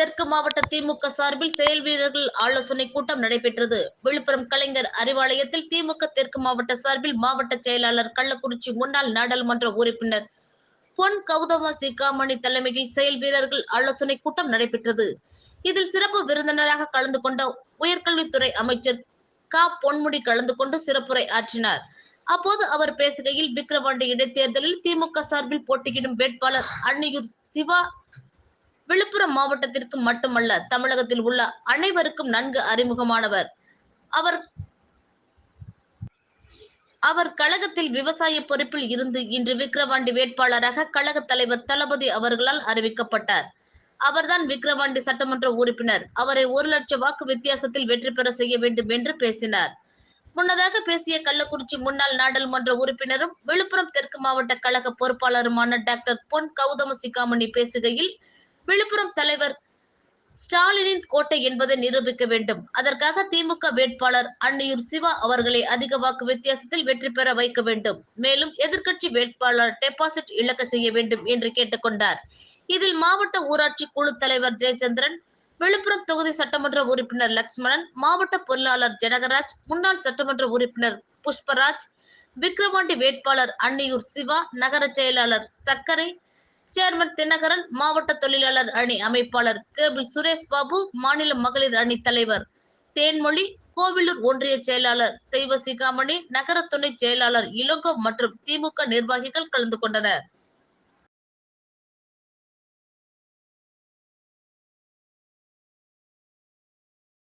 தெற்கு மாவட்ட திமுக சார்பில் செயல் வீரர்கள் ஆலோசனை கூட்டம் நடைபெற்றது. விழுப்புரம் கலைஞர் அறிவாலயத்தில் திமுக தெற்கு மாவட்ட சார்பில் மாவட்ட செயலாளர் கள்ளக்குறிச்சி முன்னாள் நாடாளுமன்ற உறுப்பினர் பொன் கௌதம சிகாமணி தலைமையில் செயல் வீரர்கள் ஆலோசனை கூட்டம் நடைபெற்றது. இதில் சிறப்பு விருந்தினராக கலந்து கொண்ட உயர்கல்வித்துறை அமைச்சர் க. பொன்முடி கலந்து கொண்டு சிறப்புரை ஆற்றினார். அப்போது அவர் பேசுகையில் விக்கிரவாண்டி இடைத்தேர்தலில் திமுக சார்பில் போட்டியிடும் வேட்பாளர் அன்னியூர் சிவா விழுப்புரம் மாவட்டத்திற்கு மட்டுமல்ல தமிழகத்தில் உள்ள அனைவருக்கும் நன்கு அறிமுகமானவர். அவர் அவர் கழகத்தில் விவசாய பொறுப்பில் இருந்து இன்று விக்கிரவாண்டி வேட்பாளராக கழக தலைவர் தளபதி அவர்களால் அறிவிக்கப்பட்டார். அவர்தான் விக்கிரவாண்டி சட்டமன்ற உறுப்பினர். அவரை ஒரு லட்சம் வாக்கு வித்தியாசத்தில் வெற்றி பெற செய்ய வேண்டும் என்று பேசினார். முன்னதாக பேசிய கள்ளக்குறிச்சி முன்னாள் நாடாளுமன்ற உறுப்பினரும் விழுப்புரம் தெற்கு மாவட்ட கழக பொறுப்பாளருமான டாக்டர் பொன் கௌதம சிக்காமணி பேசுகையில் விழுப்புரம் தலைவர் ஸ்டாலினின் கோட்டை என்பதை நிரூபிக்க வேண்டும். அதற்காக திமுக வேட்பாளர் அன்னையூர் சிவா அவர்களை அதிக வாக்கு வித்தியாசத்தில் வெற்றி பெற வைக்க வேண்டும். மேலும் எதிர்க்கட்சி வேட்பாளர் டெபாசிட் இழக்க செய்ய வேண்டும் என்று கேட்டுக்கொண்டார் இதில் மாவட்ட ஊராட்சி குழு தலைவர் ஜெயச்சந்திரன் விழுப்புரம் தொகுதி சட்டமன்ற உறுப்பினர் லக்ஷ்மணன் மாவட்ட பொருளாளர் ஜனகராஜ் முன்னாள் சட்டமன்ற உறுப்பினர் புஷ்பராஜ் விக்கிரவாண்டி வேட்பாளர் அன்னியூர் சிவா நகர செயலாளர் சக்கரை சேர்மன் தினகரன் மாவட்ட தொழிலாளர் அணி அமைப்பாளர் கேபிள் சுரேஷ் பாபு மாநில மகளிர் அணி தலைவர் தேன்மொழி கோவிலூர் ஒன்றிய செயலாளர் தெய்வ சிகாமணி நகர துணை செயலாளர் இளங்கோ மற்றும் திமுக நிர்வாகிகள் கலந்து கொண்டனர்.